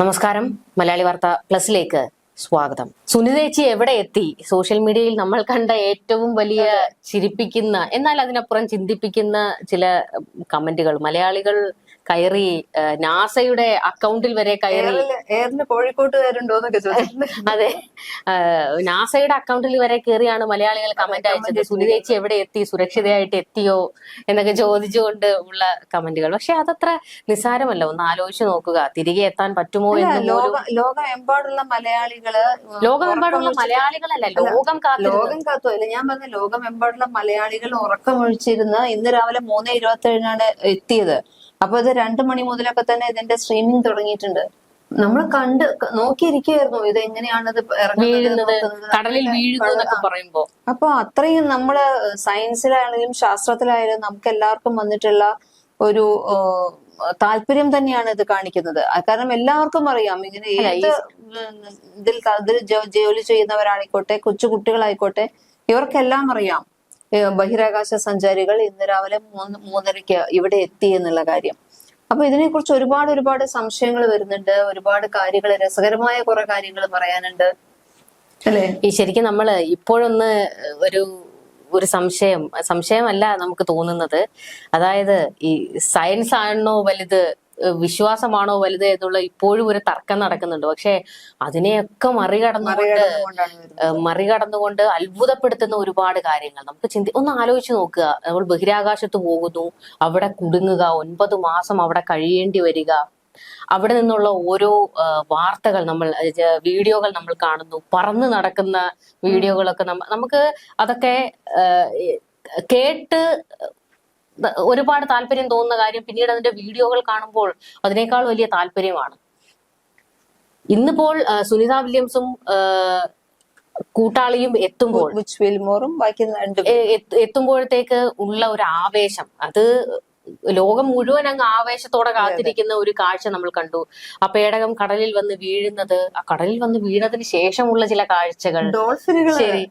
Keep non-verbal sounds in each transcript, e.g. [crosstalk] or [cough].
നമസ്കാരം. മലയാളി വാർത്ത പ്ലസിലേക്ക് സ്വാഗതം. സുനിതേച്ചി എവിടെ എത്തി? സോഷ്യൽ മീഡിയയിൽ നമ്മൾ കണ്ട ഏറ്റവും വലിയ ചിരിപ്പിക്കുന്ന എന്നാൽ അതിനപ്പുറം ചിന്തിപ്പിക്കുന്ന ചില കമന്റുകൾ മലയാളികൾ കയറി നാസയുടെ അക്കൗണ്ടിൽ വരെ കയറി. കോഴിക്കോട്ട് കോഴിക്കോട്ടുകാരുണ്ടോ [laughs] അതെ. നാസയുടെ അക്കൗണ്ടിൽ വരെ കയറിയാണ് മലയാളികൾ കമന്റ് അയച്ചത്. സുനിതേച്ചി എവിടെ എത്തി? സുരക്ഷിതയായിട്ട് എത്തിയോ? എന്നൊക്കെ ചോദിച്ചുകൊണ്ട് ഉള്ള കമന്റുകൾ പക്ഷെ അതത്ര നിസ്സാരമല്ല. ഒന്ന് ആലോചിച്ച് നോക്കുക. തിരികെ എത്താൻ പറ്റുമോ എന്ന് ലോകമെമ്പാടുള്ള മലയാളികൾ ലോകമെമ്പാടുള്ള മലയാളികളല്ല. ലോകം കാത്തു ലോകം കാത്തു. അല്ല ഞാൻ പറഞ്ഞ ലോകമെമ്പാടുള്ള മലയാളികൾ ഉറക്കമൊഴിച്ചിരുന്ന് ഇന്ന് രാവിലെ മൂന്ന് ഇരുപത്തി ഏഴിനാണ് എത്തിയത്. അപ്പൊ ഇത് രണ്ടു മണി മുതലൊക്കെ തന്നെ ഇതിന്റെ സ്ട്രീമിംഗ് തുടങ്ങിയിട്ടുണ്ട്. നമ്മൾ കണ്ട് നോക്കിയിരിക്കുകയായിരുന്നു ഇത് എങ്ങനെയാണ് ഇത് ഇറങ്ങുന്നത് കടലിൽ വീഴുന്നതൊക്കെ പറയുമ്പോ. അപ്പൊ അത്രയും നമ്മൾ സയൻസിലാണെങ്കിലും ശാസ്ത്രത്തിലായാലും നമുക്ക് എല്ലാവർക്കും വന്നിട്ടുള്ള ഒരു താല്പര്യം തന്നെയാണ് ഇത് കാണിക്കുന്നത്. കാരണം എല്ലാവർക്കും അറിയാം ഇങ്ങനെ ഏത് ഇതിൽ ജോലി ചെയ്യുന്നവരായിക്കോട്ടെ കൊച്ചു കുട്ടികളായിക്കോട്ടെ ഇവർക്കെല്ലാം അറിയാം. ബഹിരാകാശ സഞ്ചാരികൾ ഇന്ന് രാവിലെ മൂന്ന് മൂന്നരയ്ക്ക് ഇവിടെ എത്തി എന്നുള്ള കാര്യം. അപ്പൊ ഇതിനെക്കുറിച്ച് ഒരുപാട് ഒരുപാട് സംശയങ്ങൾ വരുന്നുണ്ട്. ഒരുപാട് കാര്യങ്ങൾ രസകരമായ കുറെ കാര്യങ്ങൾ പറയാനുണ്ട്. അല്ലേ? ഈ ശരിക്കും നമ്മൾ ഇപ്പോഴൊന്ന് ഒരു ഒരു സംശയം സംശയമല്ല നമുക്ക് തോന്നുന്നത്. അതായത് ഈ സയൻസ് ആണോ വലുത് വിശ്വാസമാണോ വലുത് എന്നുള്ള ഇപ്പോഴും ഒരു തർക്കം നടക്കുന്നുണ്ട്. പക്ഷെ അതിനെയൊക്കെ മറികടന്നുകൊണ്ട് മറികടന്നുകൊണ്ട് അത്ഭുതപ്പെടുത്തുന്ന ഒരുപാട് കാര്യങ്ങൾ. നമുക്ക് ചിന്തി ഒന്ന് ആലോചിച്ച് നോക്കുക. നമ്മൾ ബഹിരാകാശത്ത് പോകുന്നു അവിടെ കുടുങ്ങുക ഒൻപത് മാസം അവിടെ കഴിയേണ്ടി വരിക. അവിടെ നിന്നുള്ള ഓരോ വാർത്തകൾ നമ്മൾ വീഡിയോകൾ നമ്മൾ കാണുന്നു. പറന്ന് നടക്കുന്ന വീഡിയോകളൊക്കെ നമ്മ നമുക്ക് അതൊക്കെ കേട്ട് ഒരുപാട് താല്പര്യം തോന്നുന്ന കാര്യം പിന്നീട് അതിന്റെ വീഡിയോകൾ കാണുമ്പോൾ അതിനേക്കാൾ വലിയ താല്പര്യമാണ് ഇന്നിപ്പോൾ സുനിത വില്യംസും കൂട്ടാളിയും എത്തുമ്പോൾ എത്തുമ്പോഴത്തേക്ക് ഉള്ള ഒരു ആവേശം അത് ലോകം മുഴുവൻ അങ്ങ് ആവേശത്തോടെ കാത്തിരിക്കുന്ന ഒരു കാഴ്ച നമ്മൾ കണ്ടു. ആ പേടകം കടലിൽ വന്ന് വീഴുന്നത് ആ കടലിൽ വന്ന് വീണതിന് ശേഷമുള്ള ചില കാഴ്ചകൾ. ശരി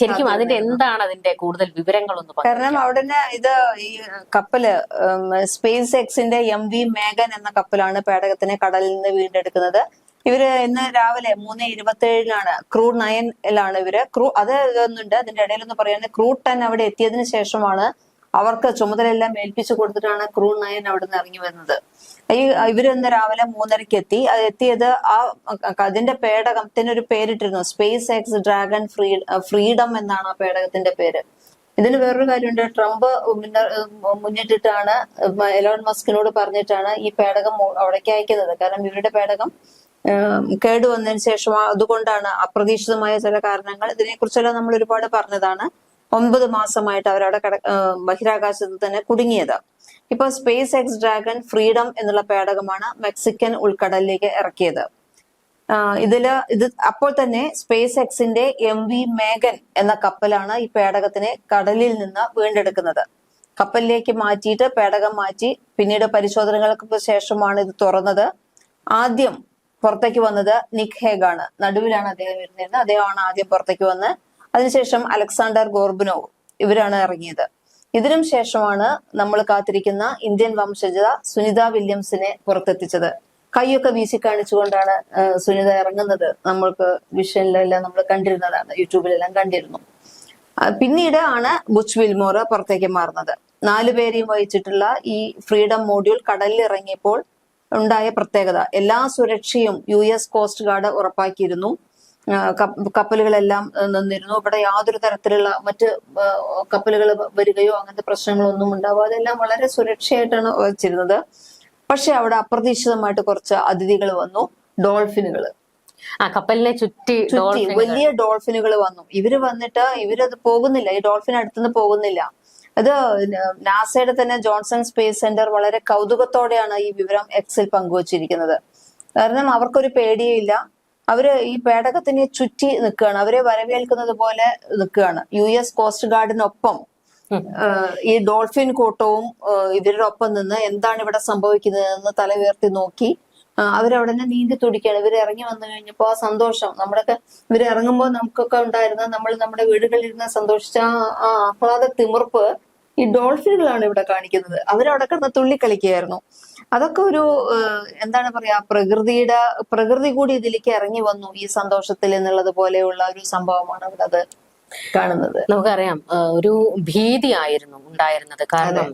ശരിക്കും അതിന്റെ എന്താണ് അതിന്റെ കൂടുതൽ വിവരങ്ങളൊന്ന് കാരണം അവിടെ ഇത് ഈ കപ്പൽ സ്പേസ് എക്സിന്റെ എം വി മേഘൻ എന്ന കപ്പലാണ് പേടകത്തിനെ കടലിൽ നിന്ന് വീണ്ടെടുക്കുന്നത്. ഇവർ ഇന്ന് രാവിലെ മൂന്ന് ഇരുപത്തി ഏഴിനാണ് ക്രൂ നയനിലാണ് ഇവർ. ക്രൂ അത് ഇതൊന്നുണ്ട് അതിന്റെ ഇടയിലൊന്ന് പറയുകയാണെങ്കിൽ ക്രൂ ടെൻ അവിടെ എത്തിയതിനു ശേഷമാണ് അവർക്ക് ചുമതലയെല്ലാം ഏൽപ്പിച്ചു കൊടുത്തിട്ടാണ് ക്രൂ നയൻ അവിടെ നിന്ന് ഇറങ്ങി വരുന്നത്. ഈ ഇവർ ഇന്ന് രാവിലെ മൂന്നരയ്ക്ക് എത്തി. അത് എത്തിയത് ആ അതിന്റെ പേടകത്തിന് ഒരു പേരിട്ടിരുന്നു space X dragon free freedom എന്നാണ് ആ പേടകത്തിന്റെ പേര്. ഇതിന് വേറൊരു കാര്യമുണ്ട്. ട്രംപ് മുന്നിട്ടിട്ടാണ് എലോൺ മസ്കിനോട് പറഞ്ഞിട്ടാണ് ഈ പേടകം അവിടേക്ക് അയക്കുന്നത്. കാരണം ഇവരുടെ പേടകം കേടുവന്നതിന് ശേഷം അതുകൊണ്ടാണ് അപ്രതീക്ഷിതമായ ചില കാരണങ്ങൾ. ഇതിനെക്കുറിച്ചെല്ലാം നമ്മൾ ഒരുപാട് പറഞ്ഞതാണ്. ഒൻപത് മാസമായിട്ട് അവരവിടെ കട ബഹിരാകാശത്ത് തന്നെ കുടുങ്ങിയത്. ഇപ്പൊ സ്പേസ് എക്സ് ഡ്രാഗൺ ഫ്രീഡം എന്നുള്ള പേടകമാണ് മെക്സിക്കൻ ഉൾക്കടലിലേക്ക് ഇറക്കിയത്. ഇതിൽ ഇത് അപ്പോൾ തന്നെ സ്പേസ് എക്സിന്റെ എം വി മേഗൻ എന്ന കപ്പലാണ് ഈ പേടകത്തിനെ കടലിൽ നിന്ന് വീണ്ടെടുക്കുന്നത്. കപ്പലിലേക്ക് മാറ്റിയിട്ട് പേടകം മാറ്റി പിന്നീട് പരിശോധനകൾക്ക് ശേഷമാണ് ഇത് തുറന്നത്. ആദ്യം പുറത്തേക്ക് വന്നത് നിക് ഹേഗാണ്. നടുവിലാണ് അദ്ദേഹം വരുന്നത് അദ്ദേഹമാണ് ആദ്യം പുറത്തേക്ക് വന്ന് അതിനുശേഷം അലക്സാണ്ടർ ഗോർബിനോവ് ഇവരാണ് ഇറങ്ങിയത്. ഇതിനും ശേഷമാണ് നമ്മൾ കാത്തിരിക്കുന്ന ഇന്ത്യൻ വംശജ സുനിത വില്യംസിനെ പുറത്തെത്തിച്ചത്. കൈയൊക്കെ വീശി കാണിച്ചുകൊണ്ടാണ് സുനിത ഇറങ്ങുന്നത്. നമ്മൾക്ക് വിഷനിലെല്ലാം നമ്മൾ കണ്ടിരുന്നതാണ് യൂട്യൂബിലെല്ലാം കണ്ടിരുന്നു. പിന്നീട് ആണ് ബുച്ച് വിൽമോർ പുറത്തേക്ക് മാറുന്നത്. നാലു പേരെയും വഹിച്ചിട്ടുള്ള ഈ ഫ്രീഡം മോഡ്യൂൾ കടലിൽ ഇറങ്ങിയപ്പോൾ ഉണ്ടായ പ്രത്യേകത. എല്ലാ സുരക്ഷയും യു എസ് കോസ്റ്റ് ഗാർഡ് ഉറപ്പാക്കിയിരുന്നു. കപ്പലുകളെല്ലാം നിന്നിരുന്നു. ഇവിടെ യാതൊരു തരത്തിലുള്ള മറ്റ് കപ്പലുകൾ വരികയോ അങ്ങനത്തെ പ്രശ്നങ്ങളൊന്നും ഉണ്ടാവാതെ എല്ലാം വളരെ സുരക്ഷയായിട്ടാണ് വച്ചിരുന്നത്. പക്ഷെ അവിടെ അപ്രതീക്ഷിതമായിട്ട് കുറച്ച് അതിഥികൾ വന്നു. ഡോൾഫിനുകൾ ആ കപ്പലിനെ ചുറ്റി ചുറ്റി വലിയ ഡോൾഫിനുകൾ വന്നു. ഇവർ വന്നിട്ട് ഇവരത് പോകുന്നില്ല. ഈ ഡോൾഫിൻ അടുത്തുനിന്ന് പോകുന്നില്ല. അത് നാസയുടെ തന്നെ ജോൺസൺ സ്പേസ് സെന്റർ വളരെ കൗതുകത്തോടെയാണ് ഈ വിവരം എക്സിൽ പങ്കുവച്ചിരിക്കുന്നത്. കാരണം അവർക്കൊരു പേടിയില്ല അവർ ഈ പേടകത്തിനെ ചുറ്റി നിൽക്കുകയാണ്. അവരെ വരവേൽക്കുന്നത് പോലെ നിൽക്കുകയാണ്. യു എസ് കോസ്റ്റ് ഗാർഡിനൊപ്പം ഈ ഡോൾഫിൻ കൂട്ടവും ഇവരുടെ ഒപ്പം നിന്ന് എന്താണ് ഇവിടെ സംഭവിക്കുന്നതെന്ന് തല ഉയർത്തി നോക്കി അവരവിടെ തന്നെ നീന്തി തുടിക്കുകയാണ്. ഇവർ ഇറങ്ങി വന്നു കഴിഞ്ഞപ്പോ ആ സന്തോഷം. നമ്മുടെയൊക്കെ ഇവർ ഇറങ്ങുമ്പോൾ നമുക്കൊക്കെ ഉണ്ടായിരുന്ന നമ്മൾ നമ്മുടെ വീടുകളിൽ ഇരുന്ന് സന്തോഷിച്ച ആ ആഹ്ലാദ തിമിർപ്പ് ഈ ഡോൾഫിനുകളാണ് ഇവിടെ കാണിക്കുന്നത്. അവരവിടെ കിടന്ന് തുള്ളി കളിക്കുകയായിരുന്നു അതൊക്കെ ഒരു എന്താണ് പറയാ പ്രകൃതിയുടെ പ്രകൃതി കൂടി ഇതിലേക്ക് ഇറങ്ങി വന്നു ഈ സന്തോഷത്തിൽ എന്നുള്ളത് പോലെയുള്ള ഒരു സംഭവമാണ് അവിടെ അത് കാണുന്നത്. നമുക്കറിയാം ഒരു ഭീതി ആയിരുന്നു ഉണ്ടായിരുന്നത്. കാരണം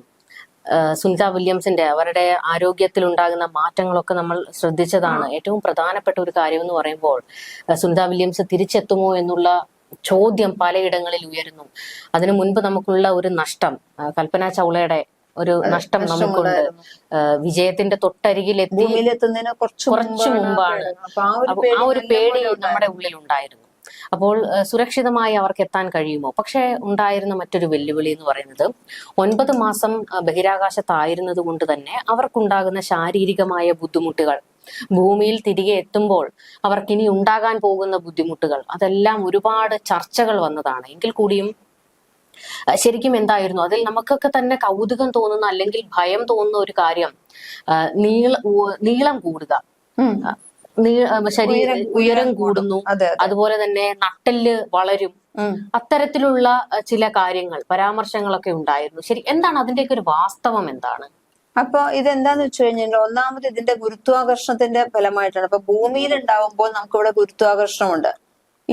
സുനിത വില്യംസിന്റെ അവരുടെ ആരോഗ്യത്തിൽ ഉണ്ടാകുന്ന മാറ്റങ്ങളൊക്കെ നമ്മൾ ശ്രദ്ധിച്ചതാണ്. ഏറ്റവും പ്രധാനപ്പെട്ട ഒരു കാര്യം എന്ന് പറയുമ്പോൾ സുനിത വില്യംസ് തിരിച്ചെത്തുമോ എന്നുള്ള ചോദ്യം പലയിടങ്ങളിൽ ഉയരുന്നു. അതിനു മുൻപ് നമുക്കുള്ള ഒരു നഷ്ടം കൽപ്പന ചൗളയുടെ ഒരു നഷ്ടം നമുക്കുണ്ട്. വിജയത്തിന്റെ തൊട്ടരികിൽ എത്തി കുറച്ച് മുമ്പാണ് ആ ഒരു പേടി നമ്മുടെ ഉള്ളിൽ ഉണ്ടായിരുന്നു അപ്പോൾ സുരക്ഷിതമായി അവർക്ക് എത്താൻ കഴിയുമോ? പക്ഷേ ഉണ്ടായിരുന്ന മറ്റൊരു വെല്ലുവിളി എന്ന് പറയുന്നത് ഒൻപത് മാസം ബഹിരാകാശത്തായിരുന്നത് കൊണ്ട് തന്നെ അവർക്കുണ്ടാകുന്ന ശാരീരികമായ ബുദ്ധിമുട്ടുകൾ. ഭൂമിയിൽ തിരികെ എത്തുമ്പോൾ അവർക്കിനി ഉണ്ടാകാൻ പോകുന്ന ബുദ്ധിമുട്ടുകൾ. അതെല്ലാം ഒരുപാട് ചർച്ചകൾ വന്നതാണ്. എങ്കിൽ കൂടിയും ശരിക്കും എന്തായിരുന്നു? അതിൽ നമുക്കൊക്കെ തന്നെ കൗതുകം തോന്നുന്ന അല്ലെങ്കിൽ ഭയം തോന്നുന്ന ഒരു കാര്യം നീള നീളം കൂടുക. ശരീര ഉയരം കൂടുന്നു. അതെ അതെ. അതുപോലെ തന്നെ നട്ടൽ വളരും. അത്തരത്തിലുള്ള ചില കാര്യങ്ങൾ പരാമർശങ്ങളൊക്കെ ഉണ്ടായിരുന്നു. ശരി എന്താണ് അതിന്റെയൊക്കെ ഒരു വാസ്തവം എന്താണ്? അപ്പൊ ഇതെന്താന്ന് വെച്ച് കഴിഞ്ഞാൽ ഒന്നാമത് ഇതിന്റെ ഗുരുത്വാകർഷണത്തിന്റെ ഫലമായിട്ടാണ്. അപ്പൊ ഭൂമിയിൽ ഉണ്ടാവുമ്പോൾ നമുക്ക് ഇവിടെ ഗുരുത്വാകർഷണമുണ്ട്.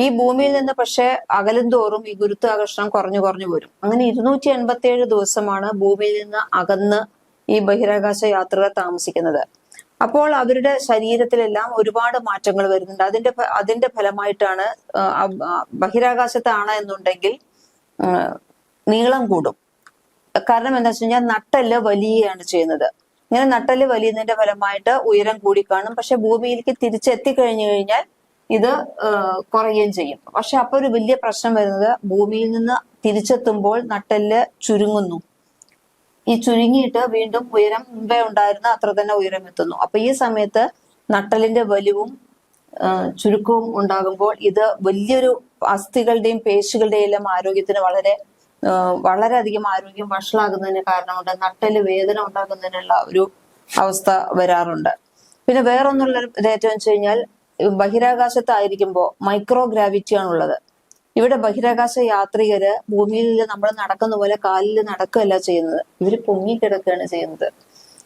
ഈ ഭൂമിയിൽ നിന്ന് പക്ഷെ അകലും തോറും ഈ ഗുരുത്വാകർഷണം കുറഞ്ഞു കുറഞ്ഞു വരും അങ്ങനെ ഇരുന്നൂറ്റി എൺപത്തി ഏഴ് ദിവസമാണ് ഭൂമിയിൽ നിന്ന് അകന്ന് ഈ ബഹിരാകാശ യാത്രികർ താമസിക്കുന്നത്. അപ്പോൾ അവരുടെ ശരീരത്തിലെല്ലാം ഒരുപാട് മാറ്റങ്ങൾ വരുന്നുണ്ട്. അതിന്റെ അതിന്റെ ഫലമായിട്ടാണ് ബഹിരാകാശത്താണ് എന്നുണ്ടെങ്കിൽ നീളം കൂടും. കാരണം എന്താ വെച്ച് കഴിഞ്ഞാൽ നട്ടൽ വലിയാണ് ചെയ്യുന്നത്. ഇങ്ങനെ നട്ടൽ വലിയതിന്റെ ഫലമായിട്ട് ഉയരം കൂടി കാണും. പക്ഷെ ഭൂമിയിലേക്ക് തിരിച്ചെത്തി കഴിഞ്ഞു കഴിഞ്ഞാൽ ഇത് കുറയുകയും ചെയ്യും. പക്ഷെ അപ്പൊ ഒരു വലിയ പ്രശ്നം വരുന്നത് ഭൂമിയിൽ നിന്ന് തിരിച്ചെത്തുമ്പോൾ നട്ടെല്ല് ചുരുങ്ങുന്നു. ഈ ചുരുങ്ങിയിട്ട് വീണ്ടും ഉയരം മുമ്പേ ഉണ്ടായിരുന്ന അത്ര തന്നെ ഉയരം എത്തുന്നു. അപ്പൊ ഈ സമയത്ത് നട്ടലിന്റെ വലിവും ചുരുക്കവും ഉണ്ടാകുമ്പോൾ ഇത് വലിയൊരു അസ്ഥികളുടെയും പേശികളുടെയും എല്ലാം ആരോഗ്യത്തിന് വളരെ വളരെയധികം ആരോഗ്യം വഷളാകുന്നതിന് കാരണമുണ്ട്. നട്ടൽ വേദന ഉണ്ടാകുന്നതിനുള്ള ഒരു അവസ്ഥ വരാറുണ്ട്. പിന്നെ വേറൊന്നുള്ള ഏറ്റവും വെച്ച് കഴിഞ്ഞാൽ ബഹിരാകാശത്തായിരിക്കുമ്പോൾ മൈക്രോ ഗ്രാവിറ്റി ഉള്ളത് ഇവിടെ ബഹിരാകാശ യാത്രികര് ഭൂമിയിൽ നമ്മൾ നടക്കുന്ന പോലെ കാലിൽ നടക്കുകയല്ല ചെയ്യുന്നത്. ഇവർ പൊങ്ങിക്കിടക്കുകയാണ് ചെയ്യുന്നത്.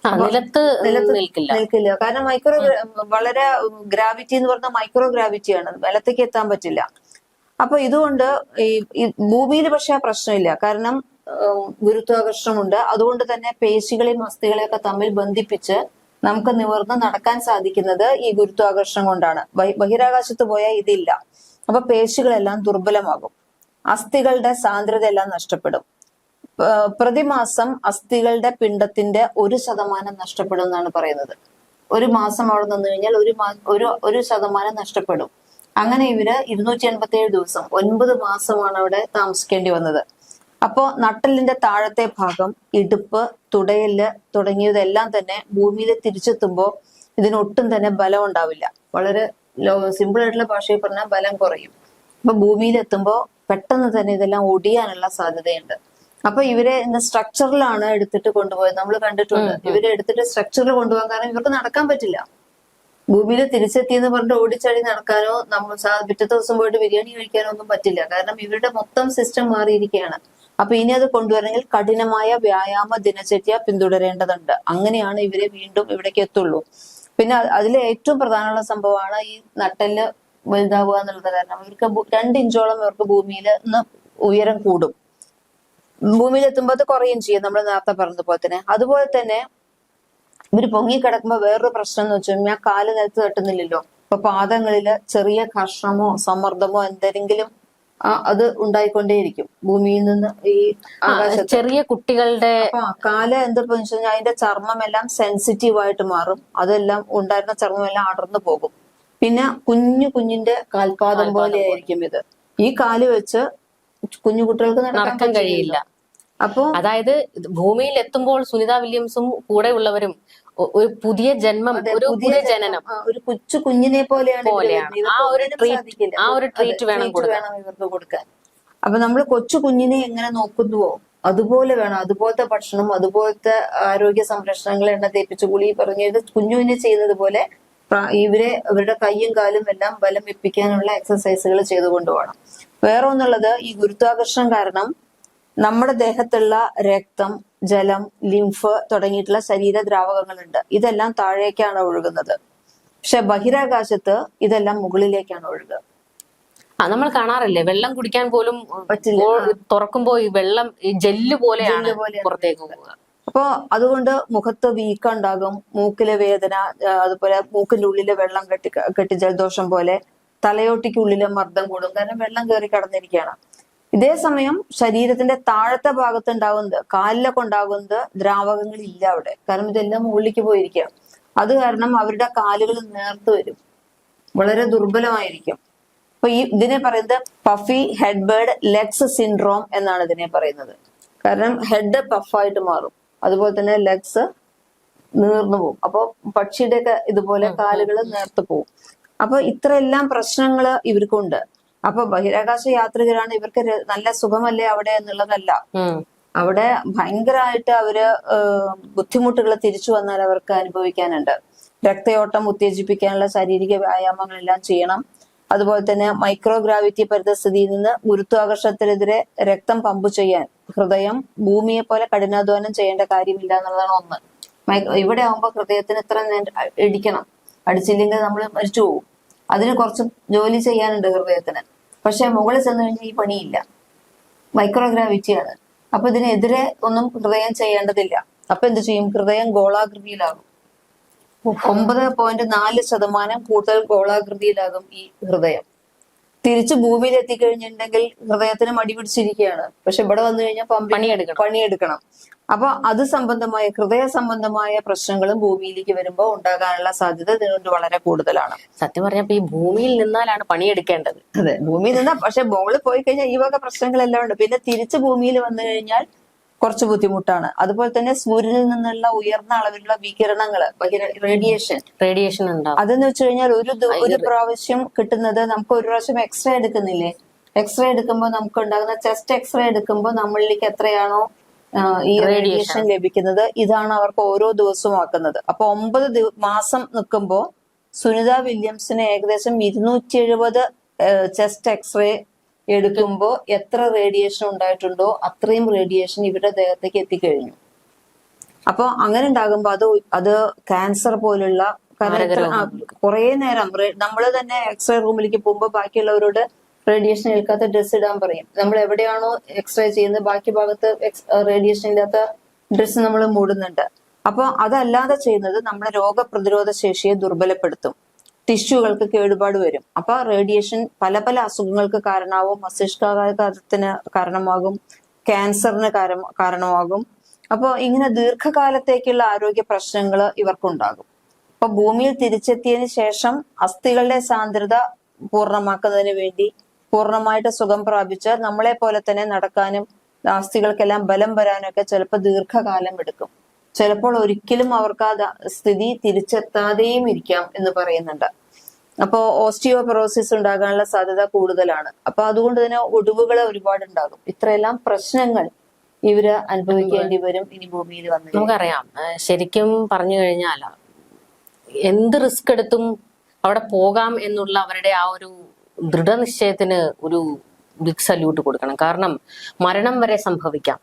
ആ, നിലത്ത് നിൽക്കില്ല. കാരണം മൈക്രോ വളരെ ഗ്രാവിറ്റി എന്ന് പറഞ്ഞാൽ മൈക്രോ ഗ്രാവിറ്റിയാണ് നിലത്തേക്ക് എത്താൻ പറ്റില്ല. അപ്പൊ ഇതുകൊണ്ട് ഈ ഭൂമിയിൽ പക്ഷെ പ്രശ്നമില്ല. കാരണം ഗുരുത്വാകർഷണമുണ്ട്. അതുകൊണ്ട് തന്നെ പേശികളെയും അസ്ഥികളെയൊക്കെ തമ്മിൽ ബന്ധിപ്പിച്ച് നമുക്ക് നിവർന്ന് നടക്കാൻ സാധിക്കുന്നത് ഈ ഗുരുത്വാകർഷണം കൊണ്ടാണ്. ബഹിരാകാശത്ത് പോയാൽ ഇതില്ല. അപ്പൊ പേശികളെല്ലാം ദുർബലമാകും. അസ്ഥികളുടെ സാന്ദ്രത എല്ലാം നഷ്ടപ്പെടും പ്രതിമാസം അസ്ഥികളുടെ പിണ്ടത്തിന്റെ ഒരു ശതമാനം നഷ്ടപ്പെടും എന്നാണ് പറയുന്നത്. ഒരു മാസം അവിടെ നിന്ന് കഴിഞ്ഞാൽ ഒരു ഒരു ഒരു ശതമാനം നഷ്ടപ്പെടും. അങ്ങനെ ഇവർ ഇരുന്നൂറ്റി എൺപത്തി ഏഴ് ദിവസം ഒൻപത് മാസമാണ് അവിടെ താമസിക്കേണ്ടി വന്നത്. അപ്പോ നട്ടലിന്റെ താഴത്തെ ഭാഗം ഇടുപ്പ് തുടയൽ തുടങ്ങിയതെല്ലാം തന്നെ ഭൂമിയിൽ തിരിച്ചെത്തുമ്പോൾ ഇതിനൊട്ടും തന്നെ ബലം ഉണ്ടാവില്ല. വളരെ സിമ്പിൾ ആയിട്ടുള്ള ഭാഷയിൽ പറഞ്ഞാൽ ബലം കുറയും. അപ്പൊ ഭൂമിയിൽ എത്തുമ്പോൾ പെട്ടെന്ന് തന്നെ ഇതെല്ലാം ഒടിയാനുള്ള സാധ്യതയുണ്ട്. അപ്പൊ ഇവരെ ഇന്ന് സ്ട്രക്ചറിലാണ് എടുത്തിട്ട് കൊണ്ടുപോയത്. നമ്മൾ കണ്ടിട്ടുണ്ട്. ഇവരെ എടുത്തിട്ട് സ്ട്രക്ചറിൽ കൊണ്ടുപോകാൻ കാരണം ഇവർക്ക് നടക്കാൻ പറ്റില്ല. ഭൂമിയിൽ തിരിച്ചെത്തി എന്ന് പറഞ്ഞിട്ട് ഓടിച്ചാടി നടക്കാനോ നമ്മൾ പിറ്റത്തെ ദിവസം പോയിട്ട് ബിരിയാണി കഴിക്കാനോ ഒന്നും പറ്റില്ല. കാരണം ഇവരുടെ മൊത്തം സിസ്റ്റം മാറിയിരിക്കുകയാണ്. അപ്പൊ ഇനി അത് കൊണ്ടുവരണമെങ്കിൽ കഠിനമായ വ്യായാമ ദിനചര്യ പിന്തുടരേണ്ടതുണ്ട്. അങ്ങനെയാണ് ഇവരെ വീണ്ടും ഇവിടേക്ക് എത്തുള്ളൂ. പിന്നെ അതിലെ ഏറ്റവും പ്രധാനമുള്ള സംഭവമാണ് ഈ നട്ടെല്ല് വലുതാവുക എന്നുള്ളത്. കാരണം ഇവർക്ക് രണ്ട് ഇഞ്ചോളം ഇവർക്ക് ഭൂമിയിൽ നിന്ന് ഉയരം കൂടും. ഭൂമിയിൽ എത്തുമ്പോൾ അത് കുറയും ചെയ്യും നമ്മൾ നേരത്തെ പറഞ്ഞതുപോലെ തന്നെ. അതുപോലെ തന്നെ ഇവർ പൊങ്ങിക്കിടക്കുമ്പോൾ വേറൊരു പ്രശ്നം എന്ന് വെച്ചാൽ കഴിഞ്ഞാൽ കാൽ നിലത്ത് തട്ടുന്നില്ലല്ലോ. അപ്പൊ പാദങ്ങളിൽ ചെറിയ കഷ്ണമോ സമ്മർദ്ദമോ എന്തെങ്കിലും അത് ഉണ്ടായിക്കൊണ്ടേയിരിക്കും. ഭൂമിയിൽ നിന്ന് ഈ ചെറിയ കുട്ടികളുടെ കാല എന്താ വെച്ച് കഴിഞ്ഞാൽ അതിന്റെ ചർമ്മം എല്ലാം സെൻസിറ്റീവ് ആയിട്ട് മാറും. അതെല്ലാം ഉണ്ടായിരുന്ന ചർമ്മം എല്ലാം അടർന്നു പോകും. പിന്നെ കുഞ്ഞു കുഞ്ഞിന്റെ കാൽപാദം പോലെ ആയിരിക്കും ഇത്. ഈ കാൽ വെച്ച് കുഞ്ഞു കുട്ടികൾക്ക് നടക്കാൻ കഴിയില്ല. അപ്പോ അതായത് ഭൂമിയിൽ എത്തുമ്പോൾ സുനിത വില്യംസും കൂടെയുള്ളവരും ഒരു പുതിയ ജന്മം ഒരു പുതിയ ജനനം. ഒരു കൊച്ചു കുഞ്ഞിനെ പോലെയാണ് ആ ഒരു ട്രീറ്റ് ആ ഒരു ട്രീറ്റ് വേണം. ഇവർക്ക് കൊടുക്കാൻ. അപ്പൊ നമ്മൾ കൊച്ചു കുഞ്ഞിനെ എങ്ങനെ നോക്കുന്നുവോ? അതുപോലെ വേണം. അതുപോലത്തെ ഭക്ഷണം അതുപോലത്തെ ആരോഗ്യ സംരക്ഷണങ്ങൾ എണ്ണ തേപ്പിച്ച് കുളി പറഞ്ഞത് കുഞ്ഞുവിനെ ചെയ്യുന്നത് പോലെ ഇവരെ ഇവരുടെ കൈയും കാലും എല്ലാം ബലം വെപ്പിക്കാനുള്ള എക്സസൈസുകൾ ചെയ്തുകൊണ്ട് കൊണ്ടുപോകണം. വേറെ ഒന്നുള്ളത് ഈ ഗുരുത്വാകർഷണം കാരണം നമ്മുടെ ദേഹത്തുള്ള രക്തം ജലം ലിംഫ് തുടങ്ങിയിട്ടുള്ള ശരീര ദ്രാവകങ്ങളുണ്ട്. ഇതെല്ലാം താഴേക്കാണ് ഒഴുകുന്നത്. പക്ഷെ ബഹിരാകാശത്ത് ഇതെല്ലാം മുകളിലേക്കാണ് ഒഴുകുക. ആ നമ്മൾ കാണാറില്ലേ? വെള്ളം കുടിക്കാൻ പോലും തുറക്കുമ്പോ ഈ വെള്ളം ജെല്ല് പോലെയാണ് പുറത്തേക്ക് പോവുക. അപ്പോൾ അതുകൊണ്ട് മുഖത്ത് വീക്കം ഉണ്ടാകും മൂക്കിലെ വേദന അതുപോലെ മൂക്കിന്റെ ഉള്ളിലെ വെള്ളം കെട്ടി കെട്ടി ജലദോഷം പോലെ തലയോട്ടിക്കുള്ളിലെ മർദ്ദം കൂടും. കാരണം വെള്ളം കയറി കടന്നിരിക്കുകയാണ്. ഇതേ സമയം ശരീരത്തിന്റെ താഴത്തെ ഭാഗത്ത് ഉണ്ടാകുന്നത് കാലിലൊക്കെ ഉണ്ടാകുന്നത് ദ്രാവകങ്ങൾ ഇല്ല അവിടെ. കാരണം ഇതെല്ലാം മുകളിലേക്ക് പോയിരിക്കുക. അത് കാരണം അവരുടെ കാലുകൾ നേർത്ത് വരും. വളരെ ദുർബലമായിരിക്കും. അപ്പൊ ഈ ഇതിനെ പറയുന്നത് puffy head head bird legs syndrome എന്നാണ് ഇതിനെ പറയുന്നത്. കാരണം ഹെഡ് പഫായിട്ട് മാറും. അതുപോലെ തന്നെ ലെഗ്സ് നീർന്നു പോകും. അപ്പൊ പക്ഷിയുടെയൊക്കെ ഇതുപോലെ കാലുകൾ നേർത്ത് പോകും. അപ്പൊ ഇത്രയെല്ലാം പ്രശ്നങ്ങൾ ഇവർക്കുണ്ട്. അപ്പൊ ബഹിരാകാശ യാത്രികരാണ് ഇവർക്ക് നല്ല സുഖമല്ലേ അവിടെ എന്നുള്ളതല്ല. അവിടെ ഭയങ്കരമായിട്ട് അവർ ബുദ്ധിമുട്ടുകൾ തിരിച്ചു വന്നാൽ അവർക്ക് അനുഭവിക്കാനുണ്ട്. രക്തയോട്ടം ഉത്തേജിപ്പിക്കാനുള്ള ശാരീരിക വ്യായാമങ്ങളെല്ലാം ചെയ്യണം. അതുപോലെ തന്നെ മൈക്രോ ഗ്രാവിറ്റി പരിതസ്ഥിതിയിൽ നിന്ന് ഗുരുത്വാകർഷണത്തിനെതിരെ രക്തം പമ്പ് ചെയ്യാൻ ഹൃദയം ഭൂമിയെ പോലെ കഠിനാധ്വാനം ചെയ്യേണ്ട കാര്യമില്ല എന്നുള്ളതാണ് ഒന്ന്. ഇവിടെ ആവുമ്പോൾ ഹൃദയത്തിന് ഇത്ര ഇടിക്കണം അടിച്ചില്ലെങ്കിൽ നമ്മൾ മരിച്ചു പോകും അതിന് കുറച്ച് ജോലി ചെയ്യാനുണ്ട് ഹൃദയത്തിന്. പക്ഷെ മുകളിൽ ചെന്ന് കഴിഞ്ഞാൽ ഈ പണിയില്ല. മൈക്രോഗ്രാവിറ്റിയാണ്. അപ്പൊ ഇതിനെതിരെ ഒന്നും ഹൃദയം ചെയ്യേണ്ടതില്ല. അപ്പൊ എന്ത് ചെയ്യും? ഹൃദയം ഗോളാകൃതിയിലാകും. ഒമ്പത് പോയിന്റ് നാല് ശതമാനം കൂടുതൽ ഗോളാകൃതിയിലാകും ഈ ഹൃദയം. തിരിച്ച് ഭൂമിയിൽ എത്തിക്കഴിഞ്ഞിട്ടുണ്ടെങ്കിൽ ഹൃദയത്തിന് മടി പിടിച്ചിരിക്കുകയാണ്. പക്ഷെ ഇവിടെ വന്നു കഴിഞ്ഞാൽ പണിയെടുക്കണം. പണിയെടുക്കണം. അപ്പൊ അത് സംബന്ധമായ ഹൃദയ സംബന്ധമായ പ്രശ്നങ്ങളും ഭൂമിയിലേക്ക് വരുമ്പോൾ ഉണ്ടാകാനുള്ള സാധ്യത ഇതിനുകൊണ്ട് വളരെ കൂടുതലാണ്. സത്യം പറഞ്ഞപ്പോ ഈ ഭൂമിയിൽ നിന്നാലാണ് പണിയെടുക്കേണ്ടത്. അതെ ഭൂമിയിൽ നിന്നാ പക്ഷെ ബോളിൽ പോയി കഴിഞ്ഞാൽ ഈ വക പ്രശ്നങ്ങളെല്ലാം ഉണ്ട്. പിന്നെ തിരിച്ച് ഭൂമിയിൽ വന്നു കഴിഞ്ഞാൽ കുറച്ച് ബുദ്ധിമുട്ടാണ്. അതുപോലെ തന്നെ സൂര്യനിൽ നിന്നുള്ള ഉയർന്ന അളവിലുള്ള വികിരണങ്ങൾ റേഡിയേഷൻ റേഡിയേഷൻ ഉണ്ടാവും. അതെന്ന് വെച്ച് കഴിഞ്ഞാൽ ഒരു ഒരു പ്രാവശ്യം കിട്ടുന്നത് നമുക്ക് ഒരു പ്രാവശ്യം എക്സ്റേ എടുക്കുന്നില്ലേ? എക്സ്റേ എടുക്കുമ്പോൾ നമുക്ക് ഉണ്ടാകുന്ന ചെസ്റ്റ് എക്സ്റേ എടുക്കുമ്പോൾ നമ്മളിലേക്ക് എത്രയാണോ ഈ റേഡിയേഷൻ ലഭിക്കുന്നത് ഇതാണ് അവർക്ക് ഓരോ ദിവസവും ആക്കുന്നത്. അപ്പൊ ഒമ്പത് മാസം നിൽക്കുമ്പോൾ സുനിത വില്യംസിന് ഏകദേശം ഇരുന്നൂറ്റി എഴുപത് ചെസ്റ്റ് എക്സ്റേ എടുക്കുമ്പോൾ എത്ര റേഡിയേഷൻ ഉണ്ടായിട്ടുണ്ടോ അത്രയും റേഡിയേഷൻ ഇവരുടെ ദേഹത്തേക്ക് എത്തിക്കഴിഞ്ഞു. അപ്പൊ അങ്ങനെ ഉണ്ടാകുമ്പോ അത് അത് ക്യാൻസർ പോലുള്ള കുറേ നേരം നമ്മൾ തന്നെ എക്സ്റേ റൂമിലേക്ക് പോകുമ്പോൾ ബാക്കിയുള്ളവരോട് റേഡിയേഷൻ ഏൽക്കാത്ത ഡ്രസ്സ് ഇടാൻ പറയും. നമ്മൾ എവിടെയാണോ എക്സ്റേ ചെയ്യുന്നത് ബാക്കി ഭാഗത്ത് റേഡിയേഷൻ ഇല്ലാത്ത ഡ്രസ്സ് നമ്മൾ മൂടുന്നുണ്ട്. അപ്പൊ അതല്ലാതെ ചെയ്യുന്നത് നമ്മുടെ രോഗപ്രതിരോധ ശേഷിയെ ദുർബലപ്പെടുത്തും. ടിഷ്യൂകൾക്ക് കേടുപാട് വരും. അപ്പൊ റേഡിയേഷൻ പല പല അസുഖങ്ങൾക്ക് കാരണമാവും. മസ്തിഷ്കാഘാതത്തിന് കാരണമാകും. ക്യാൻസറിന് കാരണമാകും. അപ്പോൾ ഇങ്ങനെ ദീർഘകാലത്തേക്കുള്ള ആരോഗ്യ പ്രശ്നങ്ങൾ ഇവർക്കുണ്ടാകും. അപ്പൊ ഭൂമിയിൽ തിരിച്ചെത്തിയതിനു ശേഷം അസ്ഥികളുടെ സാന്ദ്രത പൂർണമാക്കുന്നതിന് വേണ്ടി പൂർണമായിട്ട് സുഖം പ്രാപിച്ച് നമ്മളെ പോലെ തന്നെ നടക്കാനും അസ്ഥികൾക്കെല്ലാം ബലം വരാനൊക്കെ ചിലപ്പോൾ ദീർഘകാലം എടുക്കും. ചിലപ്പോൾ ഒരിക്കലും അവർക്ക് ആ സ്ഥിതി തിരിച്ചെത്താതെയും ഇരിക്കാം എന്ന് പറയുന്നുണ്ട്. അപ്പോൾ ഓസ്റ്റിയോപെറോസിസ് ഉണ്ടാകാനുള്ള സാധ്യത കൂടുതലാണ്. അപ്പൊ അതുകൊണ്ട് തന്നെ ഒടിവുകൾ ഒരുപാട് ഉണ്ടാകും. ഇത്രയെല്ലാം പ്രശ്നങ്ങൾ ഇവർ അനുഭവിക്കേണ്ടി വരും ഇനി ഭൂമിയിൽ വന്നു നമുക്കറിയാം. ശരിക്കും പറഞ്ഞു കഴിഞ്ഞാൽ എന്ത് റിസ്ക് എടുത്തും അവിടെ പോകാം എന്നുള്ള അവരുടെ ആ ഒരു ദൃഢനിശ്ചയത്തിന് ഒരു ബിഗ് സല്യൂട്ട് കൊടുക്കണം. കാരണം മരണം വരെ സംഭവിക്കാം.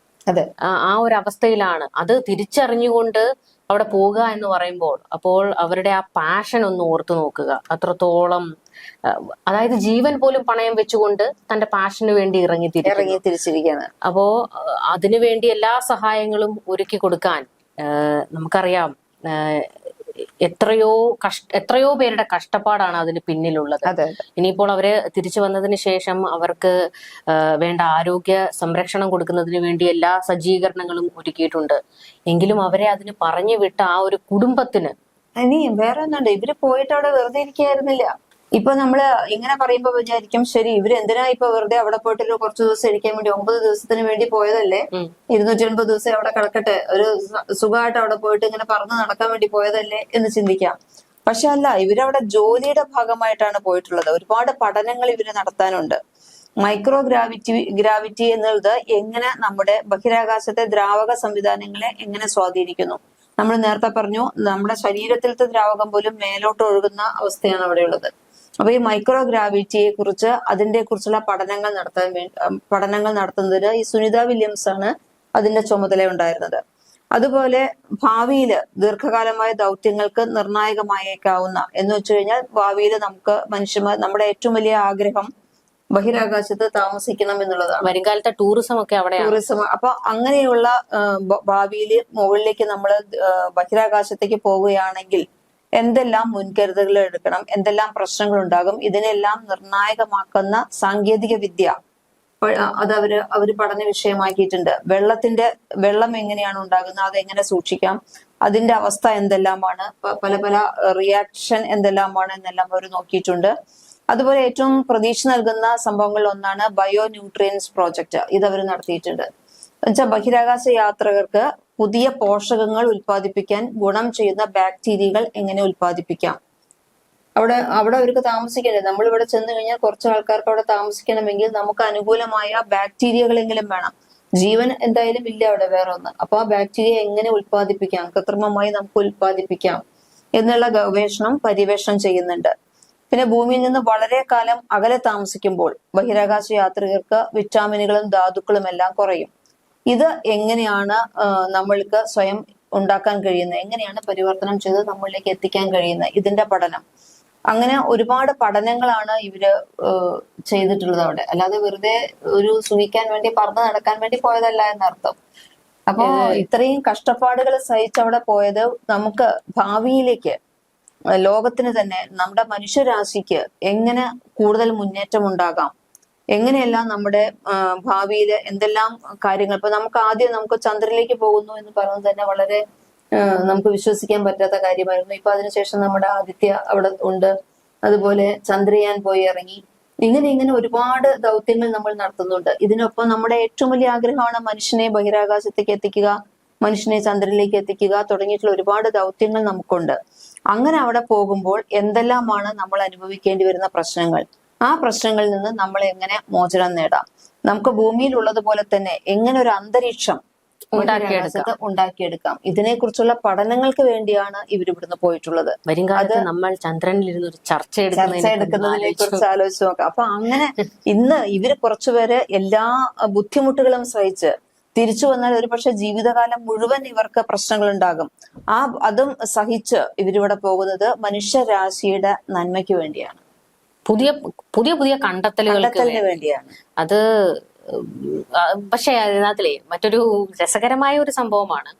ആ ആ ഒരു അവസ്ഥയിലാണ്. അത് തിരിച്ചറിഞ്ഞുകൊണ്ട് അവിടെ പോവുക എന്ന് പറയുമ്പോൾ അപ്പോൾ അവരുടെ ആ പാഷൻ ഒന്ന് ഓർത്തു നോക്കുക. അത്രത്തോളം അതായത് ജീവൻ പോലും പണയം വെച്ചുകൊണ്ട് തന്റെ പാഷന് വേണ്ടി ഇറങ്ങി ഇറങ്ങി തിരിച്ചിരിക്കുകയാണ്. അപ്പോ അതിനുവേണ്ടി അതിനു വേണ്ടി എല്ലാ സഹായങ്ങളും ഒരുക്കി കൊടുക്കാൻ നമുക്കറിയാം എത്രയോ കഷ്ട എത്രയോ പേരുടെ കഷ്ടപ്പാടാണ് അതിന് പിന്നിലുള്ളത്. ഇനിയിപ്പോൾ അവർ തിരിച്ചു വന്നതിന് ശേഷം അവർക്ക് വേണ്ട ആരോഗ്യ സംരക്ഷണം കൊടുക്കുന്നതിന് വേണ്ടി എല്ലാ സജ്ജീകരണങ്ങളും ഒരുക്കിയിട്ടുണ്ട്. എങ്കിലും അവരെ അതിന് പറഞ്ഞു വിട്ട ആ ഒരു കുടുംബത്തിന് ഇനി വേറെ ഒന്നുണ്ട്. ഇവർ പോയിട്ട് അവിടെ വെറുതെ ഇരിക്കായിരുന്നില്ല ഇപ്പൊ നമ്മൾ ഇങ്ങനെ പറയുമ്പോ വിചാരിക്കും ശരി ഇവർ എന്തിനാ ഇപ്പൊ വെറുതെ അവിടെ പോയിട്ട് ഒരു കുറച്ച് ദിവസം ഇരിക്കാൻ വേണ്ടി ഒമ്പത് ദിവസത്തിന് വേണ്ടി പോയതല്ലേ. ഇരുന്നൂറ്റി എൺപത് ദിവസം അവിടെ കിടക്കട്ടെ ഒരു സുഖമായിട്ട് അവിടെ പോയിട്ട് ഇങ്ങനെ പറന്ന് നടക്കാൻ വേണ്ടി പോയതല്ലേ എന്ന് ചിന്തിക്കാം. പക്ഷെ അല്ല ഇവരവിടെ ജോലിയുടെ ഭാഗമായിട്ടാണ് പോയിട്ടുള്ളത്. ഒരുപാട് പഠനങ്ങൾ ഇവർ നടത്താനുണ്ട്. മൈക്രോ ഗ്രാവിറ്റി ഗ്രാവിറ്റി എന്നുള്ളത് എങ്ങനെ നമ്മുടെ ബഹിരാകാശത്തെ ദ്രാവക സംവിധാനങ്ങളെ എങ്ങനെ സ്വാധീനിക്കുന്നു? നമ്മൾ നേരത്തെ പറഞ്ഞു നമ്മുടെ ശരീരത്തിലത്തെ ദ്രാവകം പോലും മേലോട്ട് ഒഴുകുന്ന അവസ്ഥയാണ് അവിടെയുള്ളത്. അപ്പൊ ഈ മൈക്രോ ഗ്രാവിറ്റിയെ കുറിച്ച് അതിന്റെ കുറിച്ചുള്ള പഠനങ്ങൾ നടത്താൻ പഠനങ്ങൾ നടത്തുന്നതിന് ഈ സുനിത വില്യംസ് ആണ് അതിന്റെ ചുമതല ഉണ്ടായിരുന്നത്. അതുപോലെ ഭാവിയിൽ ദീർഘകാലമായ ദൗത്യങ്ങൾക്ക് നിർണായകമായേക്കാവുന്ന എന്ന് വെച്ചു കഴിഞ്ഞാൽ ഭാവിയിൽ നമുക്ക് മനുഷ്യന്മാർ നമ്മുടെ ഏറ്റവും വലിയ ആഗ്രഹം ബഹിരാകാശത്ത് താമസിക്കണം എന്നുള്ളതാണ്. വരുംകാലത്തെ ടൂറിസം ഒക്കെ അവിടെ ടൂറിസം അപ്പൊ അങ്ങനെയുള്ള ഭാവിയിൽ മുകളിലേക്ക് നമ്മൾ ബഹിരാകാശത്തേക്ക് പോവുകയാണെങ്കിൽ എന്തെല്ലാം മുൻകരുതലുകൾ എടുക്കണം എന്തെല്ലാം പ്രശ്നങ്ങൾ ഉണ്ടാകും ഇതിനെല്ലാം നിർണായകമാക്കുന്ന സാങ്കേതിക വിദ്യ അത് അവർ അവർ പഠന വിഷയമാക്കിയിട്ടുണ്ട്. വെള്ളത്തിന്റെ വെള്ളം എങ്ങനെയാണ് ഉണ്ടാകുന്നത് അതെങ്ങനെ സൂക്ഷിക്കാം അതിന്റെ അവസ്ഥ എന്തെല്ലാമാണ് പല പല റിയാക്ഷൻ എന്തെല്ലാമാണ് എന്നെല്ലാം അവർ നോക്കിയിട്ടുണ്ട്. അതുപോലെ ഏറ്റവും പ്രതീക്ഷ നൽകുന്ന സംഭവങ്ങളിൽ ഒന്നാണ് ബയോ ന്യൂട്രിയൻസ് പ്രോജക്റ്റ് ഇത് അവർ നടത്തിയിട്ടുണ്ട്. എന്നുവെച്ചാൽ ബഹിരാകാശ യാത്രികർക്ക് പുതിയ പോഷകങ്ങൾ ഉൽപ്പാദിപ്പിക്കാൻ ഗുണം ചെയ്യുന്ന ബാക്ടീരിയകൾ എങ്ങനെ ഉൽപ്പാദിപ്പിക്കാം? അവിടെ അവിടെ അവർക്ക് താമസിക്കണ്ടേ? നമ്മൾ ഇവിടെ ചെന്ന് കഴിഞ്ഞാൽ കുറച്ച് ആൾക്കാർക്ക് അവിടെ താമസിക്കണമെങ്കിൽ നമുക്ക് അനുകൂലമായ ബാക്ടീരിയകളെങ്കിലും വേണം. ജീവൻ എന്തായാലും ഇല്ല അവിടെ വേറെ ഒന്ന് അപ്പൊ ആ ബാക്ടീരിയ എങ്ങനെ ഉൽപ്പാദിപ്പിക്കാം? കൃത്രിമമായി നമുക്ക് ഉൽപ്പാദിപ്പിക്കാം എന്നുള്ള ഗവേഷണം പര്യവേഷണം ചെയ്യുന്നുണ്ട്. പിന്നെ ഭൂമിയിൽ നിന്ന് വളരെ കാലം അകലെ താമസിക്കുമ്പോൾ ബഹിരാകാശ യാത്രികർക്ക് വിറ്റാമിനുകളും ധാതുക്കളും എല്ലാം കുറയും. ഇത് എങ്ങനെയാണ് നമ്മൾക്ക് സ്വയം ഉണ്ടാക്കാൻ കഴിയുന്നത്? എങ്ങനെയാണ് പരിവർത്തനം ചെയ്ത് നമ്മളിലേക്ക് എത്തിക്കാൻ കഴിയുന്നത്? ഇതിന്റെ പഠനം. അങ്ങനെ ഒരുപാട് പഠനങ്ങളാണ് ഇവർ ചെയ്തിട്ടുള്ളത് അവിടെ. അല്ലാതെ വെറുതെ ഒരു സുഖിക്കാൻ വേണ്ടി പറന്ന് നടക്കാൻ വേണ്ടി പോയതല്ല എന്നർത്ഥം. അപ്പോ ഇത്രയും കഷ്ടപ്പാടുകൾ സഹിച്ചവിടെ പോയത് നമുക്ക് ഭാവിയിലേക്ക് ലോകത്തിന് തന്നെ നമ്മുടെ മനുഷ്യരാശിക്ക് എങ്ങനെ കൂടുതൽ മുന്നേറ്റം ഉണ്ടാകാം? എങ്ങനെയെല്ലാം നമ്മുടെ ഭാവിയിൽ എന്തെല്ലാം കാര്യങ്ങൾ ഇപ്പൊ നമുക്ക് ആദ്യം നമുക്ക് ചന്ദ്രനിലേക്ക് പോകുന്നു എന്ന് പറയുന്നത് തന്നെ വളരെ നമുക്ക് വിശ്വസിക്കാൻ പറ്റാത്ത കാര്യമായിരുന്നു. ഇപ്പൊ അതിനുശേഷം നമ്മുടെ ആദിത്യ അവിടെ ഉണ്ട്. അതുപോലെ ചന്ദ്രയാൻ പോയി ഇറങ്ങി. ഇങ്ങനെ ഇങ്ങനെ ഒരുപാട് ദൗത്യങ്ങൾ നമ്മൾ നടത്തുന്നുണ്ട്. ഇതിനൊപ്പം നമ്മുടെ ഏറ്റവും വലിയ ആഗ്രഹമാണ് മനുഷ്യനെ ബഹിരാകാശത്തേക്ക് എത്തിക്കുക മനുഷ്യനെ ചന്ദ്രനിലേക്ക് എത്തിക്കുക തുടങ്ങിയിട്ടുള്ള ഒരുപാട് ദൗത്യങ്ങൾ നമുക്കുണ്ട്. അങ്ങനെ അവിടെ പോകുമ്പോൾ എന്തെല്ലാമാണ് നമ്മൾ അനുഭവിക്കേണ്ടി വരുന്ന പ്രശ്നങ്ങൾ? ആ പ്രശ്നങ്ങളിൽ നിന്ന് നമ്മൾ എങ്ങനെ മോചനം നേടാം? നമുക്ക് ഭൂമിയിലുള്ളതുപോലെ തന്നെ എങ്ങനെ ഒരു അന്തരീക്ഷം ഉണ്ടാക്കിയെടുക്കാം. ഇതിനെ ഉണ്ടാക്കിയെടുക്കാം? ഇതിനെക്കുറിച്ചുള്ള പഠനങ്ങൾക്ക് വേണ്ടിയാണ് ഇവർ ഇവിടുന്ന് പോയിട്ടുള്ളത്. വരും കാലത്ത് നമ്മൾ ചന്ദ്രനിൽ ഇരുന്ന് ഒരു ചർച്ച ചർച്ച എടുക്കുന്നതിനെ കുറിച്ച് ആലോചിച്ച് നോക്കാം. അപ്പൊ അങ്ങനെ ഇന്ന് ഇവർ കുറച്ചുപേര് എല്ലാ ബുദ്ധിമുട്ടുകളും സഹിച്ച് തിരിച്ചു വന്നാൽ ഒരുപക്ഷെ ജീവിതകാലം മുഴുവൻ ഇവർക്ക് പ്രശ്നങ്ങൾ ഉണ്ടാകും ആ അതും സഹിച്ച് ഇവരിവിടെ പോകുന്നത് മനുഷ്യരാശിയുടെ നന്മയ്ക്ക് വേണ്ടിയാണ്. പുതിയ പുതിയ പുതിയ കണ്ടെത്തലുകൾക്ക് വേണ്ടിയാണ്. അത് പക്ഷേ അതിനകത്തിലെ മറ്റൊരു രസകരമായ ഒരു സംഭവമാണ്.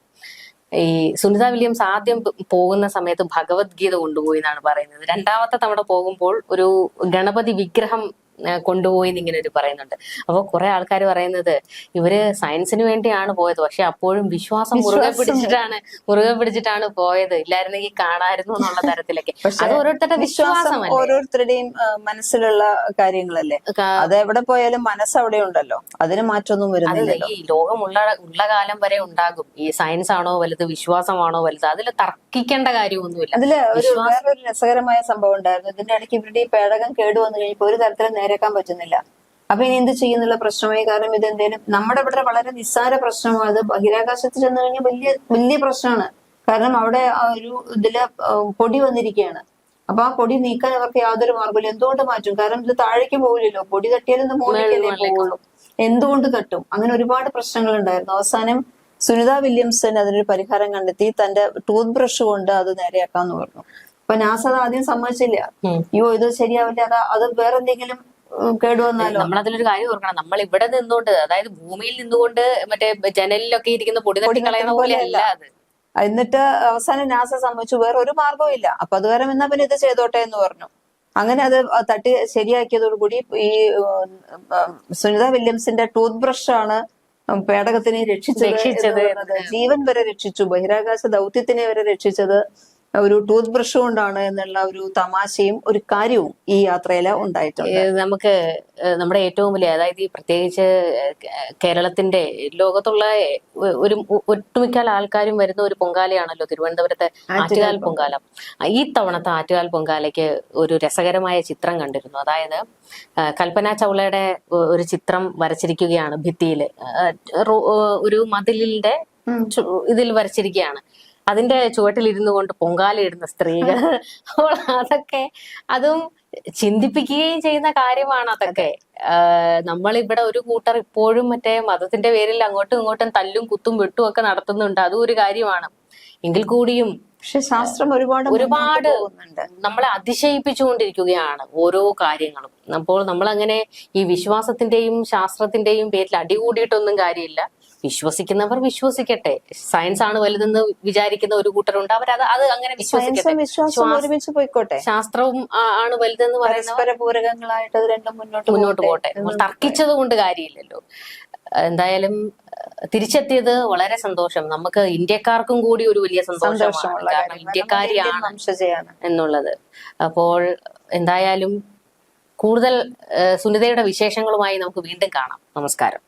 ഈ സുനിത വില്യംസ് ആദ്യം പോകുന്ന സമയത്ത് ഭഗവത്ഗീത കൊണ്ടുപോയി എന്നാണ് പറയുന്നത്. രണ്ടാമത്തെ തവണ പോകുമ്പോൾ ഒരു ഗണപതി വിഗ്രഹം കൊണ്ടുപോയി എന്നിങ്ങനെ ഒരു പറയുന്നുണ്ട്. അപ്പോൾ കുറെ ആൾക്കാർ പറയുന്നത് ഇവർ സയൻസിന് വേണ്ടിയാണ് പോയത്. പക്ഷെ അപ്പോഴും വിശ്വാസം മുറുകെ. പിടിച്ചിട്ടാണ് മുറുകെ പിടിച്ചിട്ടാണ് പോയത്. ഇല്ലായിരുന്നെങ്കിൽ കാണായിരുന്നു എന്നുള്ള തരത്തിലൊക്കെ. [laughs] അത് ഓരോരുത്തരുടെ വിശ്വാസം ഓരോരുത്തരുടെയും മനസ്സിലുള്ള കാര്യങ്ങളല്ലേ? അത് എവിടെ പോയാലും മനസ്സ് അവിടെ ഉണ്ടല്ലോ അതിന് മാറ്റമൊന്നും വരുന്നില്ല ഈ ലോകമുള്ള ഉള്ള കാലം വരെ ഉണ്ടാകും. ഈ സയൻസ് ആണോ വലുത് വിശ്വാസമാണോ വലുത്? അതിൽ തർക്കിക്കേണ്ട കാര്യമൊന്നുമില്ല. അതിൽ ഒരു വേറൊരു രസകരമായ സംഭവം ഉണ്ടായിരുന്നു. ഇതിന്റെ ഇടയ്ക്ക് ഇവരുടെ ഈ പേടകം കേടുവന്നു കഴിഞ്ഞപ്പോ ഒരു തരത്തിലും നേരെയാക്കാൻ പറ്റുന്നില്ല. അപ്പൊ ഇനി എന്ത് ചെയ്യുന്നുള്ള പ്രശ്നമായി കാരണം ഇത് എന്തേലും നമ്മുടെ ഇവിടെ വളരെ നിസ്സാര പ്രശ്നമാണ്. അത് ബഹിരാകാശത്ത് ചെന്ന് കഴിഞ്ഞാൽ വലിയ വലിയ പ്രശ്നമാണ്. കാരണം അവിടെ ഒരു ഇതിൽ പൊടി വന്നിരിക്കുകയാണ്. അപ്പൊ ആ പൊടി നീക്കാൻ അവർക്ക് യാതൊരു മാർഗമില്ല എന്തുകൊണ്ട് മാറ്റും? കാരണം ഇത് താഴേക്ക് പോകില്ലല്ലോ പൊടി തട്ടിയാലും ഇത് മുകളിലേക്കല്ലേ പോകുള്ളൂ എന്തുകൊണ്ട് തട്ടും? അങ്ങനെ ഒരുപാട് പ്രശ്നങ്ങൾ ഉണ്ടായിരുന്നു. അവസാനം സുനിത വില്യംസൺ അതിനൊരു പരിഹാരം കണ്ടെത്തി. തന്റെ ടൂത്ത് ബ്രഷ് കൊണ്ട് അത് നേരെയാക്കാന്ന് പറഞ്ഞു. അപ്പൊ നാസ അത് ആദ്യം സമ്മതിച്ചില്ല. അയ്യോ ഇത് ശരിയാവില്ല. അത് അത് വേറെ എന്തെങ്കിലും ഉം, കേടുവന്നാലോ അതിലൊരു കാര്യം ഓർക്കണം. നമ്മൾ ഇവിടെ നിന്നുകൊണ്ട് അതായത് ഭൂമിയിൽ നിന്നുകൊണ്ട് മറ്റേ ജനലിലൊക്കെ ഇരിക്കുന്ന പൊടി തട്ടി കളയുന്ന പോലെ അല്ല അത്. എന്നിട്ട് അവസാനം നാസ സംഭവിച്ചു. വേറെ ഒരു മാർഗവും ഇല്ല. അപ്പൊ അതുവരെ എന്നാ പിന്നെ ഇത് ചെയ്തോട്ടെ എന്ന് പറഞ്ഞു. അങ്ങനെ അത് തട്ടി ശരിയാക്കിയതോടുകൂടി ഈ സുനിത വില്യംസിന്റെ ടൂത്ത് ബ്രഷ് ആണ് പേടകത്തിനെ രക്ഷിച്ചത് ജീവൻ വരെ രക്ഷിച്ചു. ബഹിരാകാശ ദൗത്യത്തിനെ വരെ രക്ഷിച്ചത്. ഒരു ടൂത്ത് ബ്രഷ് കൊണ്ടാണ് എന്നുള്ള ഒരു തമാശയും ഒരു കാര്യവും ഈ യാത്രയിൽ ഉണ്ടായിട്ടുണ്ട്. നമുക്ക് നമ്മുടെ ഏറ്റവും വലിയ അതായത് ഈ പ്രത്യേകിച്ച് കേരളത്തിന്റെ ലോകത്തുള്ള ഒരു ഒട്ടുമിക്ക ആൾക്കാരും വരുന്ന ഒരു പൊങ്കാലയാണല്ലോ തിരുവനന്തപുരത്തെ ആറ്റുകാൽ പൊങ്കാല. ഈ തവണത്തെ ആറ്റുകാൽ പൊങ്കാലയ്ക്ക് ഒരു രസകരമായ ചിത്രം കണ്ടിരുന്നു. അതായത് കൽപ്പന ചൗളയുടെ ഒരു ചിത്രം വരച്ചിരിക്കുകയാണ് ഭിത്തിയിൽ. ഒരു മതിലിന്റെ ഇതിൽ വരച്ചിരിക്കുകയാണ്. അതിന്റെ ചുവട്ടിലിരുന്നു കൊണ്ട് പൊങ്കാലയിടുന്ന സ്ത്രീകൾ. അപ്പോൾ അതൊക്കെ അതും ചിന്തിപ്പിക്കുകയും ചെയ്യുന്ന കാര്യമാണ് അതൊക്കെ. നമ്മളിവിടെ ഒരു കൂട്ടർ ഇപ്പോഴും മറ്റേ മതത്തിന്റെ പേരിൽ അങ്ങോട്ടും ഇങ്ങോട്ടും തല്ലും കുത്തും വെട്ടും ഒക്കെ നടത്തുന്നുണ്ട്. അതും ഒരു കാര്യമാണ്. എങ്കിൽ കൂടിയും പക്ഷെ ശാസ്ത്രം ഒരുപാട് ഒരുപാട് നമ്മളെ അതിശയിപ്പിച്ചുകൊണ്ടിരിക്കുകയാണ് ഓരോ കാര്യങ്ങളും. അപ്പോൾ നമ്മളങ്ങനെ ഈ വിശ്വാസത്തിന്റെയും ശാസ്ത്രത്തിന്റെയും പേരിൽ അടികൂടിയിട്ടൊന്നും കാര്യമില്ല. വിശ്വസിക്കുന്നവർ വിശ്വസിക്കട്ടെ. സയൻസ് ആണ് വലുതെന്ന് വിചാരിക്കുന്ന ഒരു കൂട്ടരുണ്ട്. അവർ അത് അങ്ങനെ വിശ്വസിക്കട്ടെ. പോയിക്കോട്ടെ. ശാസ്ത്രവും ആണ് വലുതെന്ന് പറയുന്ന അത് മുന്നോട്ട് പോകട്ടെ പോട്ടെ. നമ്മൾ തർക്കിച്ചത് കൊണ്ട് കാര്യമില്ലല്ലോ. എന്തായാലും തിരിച്ചെത്തിയത് വളരെ സന്തോഷം. നമുക്ക് ഇന്ത്യക്കാർക്കും കൂടി ഒരു വലിയ സന്തോഷമാണ്. ഇന്ത്യക്കാരിയാണ് എന്നുള്ളത്. അപ്പോൾ എന്തായാലും കൂടുതൽ സുനിതയുടെ വിശേഷങ്ങളുമായി നമുക്ക് വീണ്ടും കാണാം. നമസ്കാരം.